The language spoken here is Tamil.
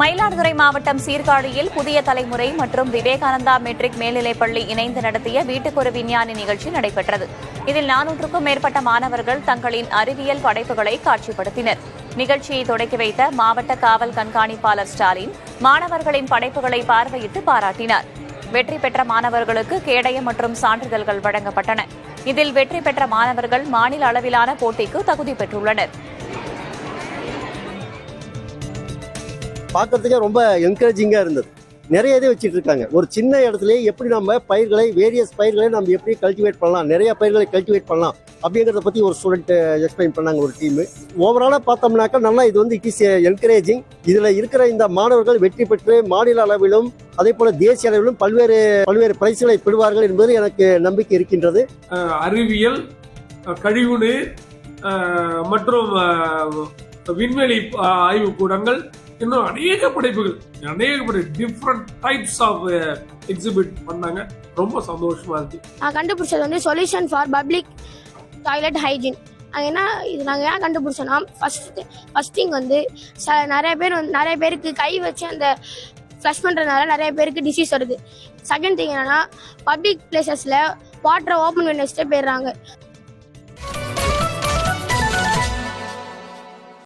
மயிலாடுதுறை மாவட்டம் சீர்காழியில் புதிய தலைமுறை மற்றும் விவேகானந்தா மெட்ரிக் மேல்நிலைப்பள்ளி இணைந்து நடத்திய வீட்டுக்கொரு விஞ்ஞானி நிகழ்ச்சி நடைபெற்றது. இதில் நானூற்றுக்கும் மேற்பட்ட மாணவர்கள் தங்களின் அறிவியல் படைப்புகளை காட்சிப்படுத்தினர். நிகழ்ச்சியை தொடக்கி வைத்த மாவட்ட காவல் கண்காணிப்பாளர் ஸ்டாலின் மாணவர்களின் படைப்புகளை பார்வையிட்டு பாராட்டினார். வெற்றி பெற்ற மாணவர்களுக்கு கேடயம் மற்றும் சான்றிதழ்கள் வழங்கப்பட்டன. இதில் வெற்றி பெற்ற மாணவர்கள் மாநில அளவிலான போட்டிக்கு தகுதி பெற்றுள்ளனர். பார்க்கறதுக்கே ரொம்ப என்கரேஜிங்காக இருந்தது. நிறைய இதே வச்சுட்டு இருக்காங்க. ஒரு சின்ன இடத்துலயே எப்படி நம்ம பயிர்களை வேரியஸ் பயிர்களை நம்ம எப்படி கல்டிவேட் பண்ணலாம் நிறைய பயிர்களை கல்டிவேட் பண்ணலாம் அப்படிங்கிறத பற்றி ஒரு ஸ்டூடெண்ட் எக்ஸ்பிளைன் பண்ணாங்க ஒரு டீம் ஓவராலாக பார்த்தோம்னாக்கா நல்லா இது வந்து இட் இஸ் என்கரேஜிங் இதில் இருக்கிற இந்த மாணவர்கள் வெற்றி பெற்று மாநில அளவிலும் அதே போல தேசிய அளவிலும் பல்வேறு பல்வேறு பரிசுகளை பெறுவார்கள் என்பது எனக்கு நம்பிக்கை இருக்கின்றது. அறிவியல் கழிவுநீர் மற்றும் விண்வெளி ஆய்வு கூடங்கள் இன்னும் அநேக படைப்புகள் அநேக படை டிஃப்ரெண்ட் டைப்ஸ் ஆஃப் எக்ஸிபிட் பண்ணாங்க. ரொம்ப சந்தோஷமா இருக்கு. நான் கண்டுபிடிச்சது வந்து solution for public toilet hygiene அது என்ன இது நாங்கள் ஏன் கண்டுபிடிச்சோன்னா ஃபர்ஸ்ட் ஃபர்ஸ்ட் திங் வந்து ச நிறைய பேர் வந்து நிறைய பேருக்கு கை வச்சு அந்த ஃப்ளஷ் பண்ணுறதுனால நிறைய பேருக்கு டிசீஸ் வருது. செகண்ட் திங் என்னென்னா பப்ளிக் பிளேசஸில் வாட்டரை ஓப்பன் பண்ணி வச்சுட்டு போயிடுறாங்க.